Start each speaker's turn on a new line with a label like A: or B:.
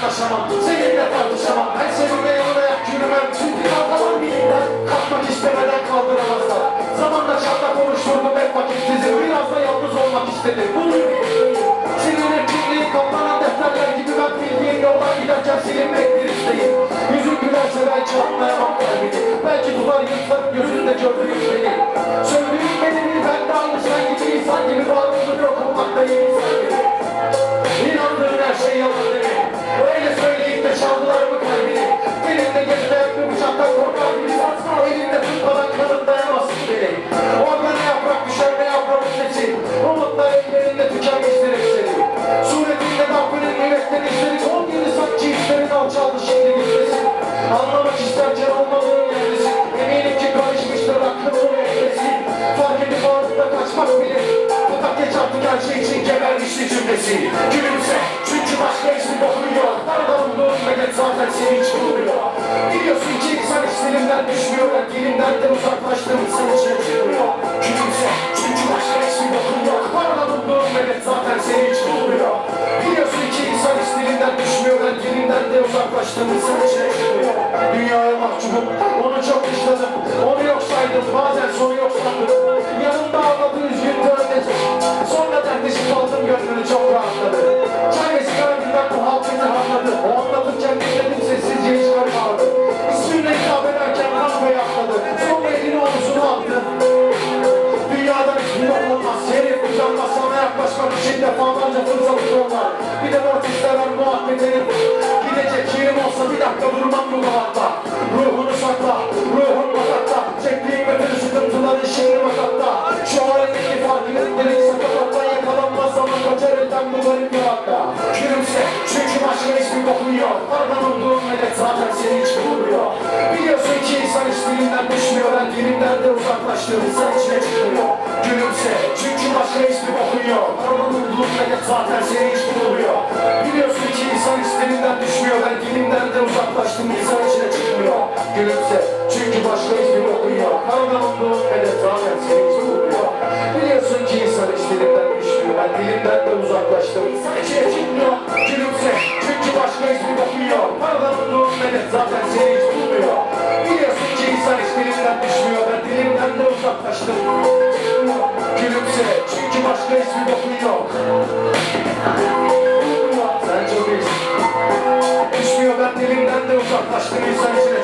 A: Alto chamando, sem libertar do chamado. Alçaldı şimdi gitmesin. Anlamak isterken olmadığın yerdesin. Eminim ki karışmıştır aklımın eklesi. Fark edip ağzında kaçmak bile. Fakat geç artık her şey için gebermişti cümlesi. Gülümse çünkü başka hiçbir bokun yok. Umduğun medet zaten seni hiç bulmuyor. Biliyorsun ki insan hiç dilimden düşmüyor. Ben dilimden de uzaklaştım insan içine çıkmıyor. Gülümse çünkü başka hiçbir Mahcubum. Onu çok dışladım. Onu yok saydım. Bazen sonu yok sandım. Yanımda ağladı üzgün dönmesi. Sonra dertleşip aldım gönlünü çok rahatladı. Çay ve sigara bilmem bu halk beni harladı. O anlatırken dinledim sessizce hiç karışmadı. İsmimle hitap ederken kan atladı. Sonra elini omzuna attı. Dünyadan hiçbir olmaz. Herif utanmaz sana yaklaşmak için defalarca fırsat elden bu bir hatta. Gülümse çünkü başka hiçbir bokun yok. Aradan umduğun medet zaten seni hiç bulmuyor. Biliyorsun ki insan hiç dilinden düşmüyor. Ben dilimden de uzaklaştım. İnsan içine çıkmıyor. Gülümse çünkü başka hiçbir bokun yok. Aradan umduğun medet zaten seni hiç bulmuyor. Dilimden de uzaklaştım. İçine çıkmıyor. Gülümse çünkü başka hiçbir bokun yok. Aradan umduğun medet zaten seni hiç bulmuyor. Biliyorsun ki insan hiç dilinden düşmüyor. Ben dilimden de uzaklaştım. Gülümse çünkü başka bokun yok. Sen çok iyisin. Düşmüyor ben dilimden de uzaklaştım insan içine.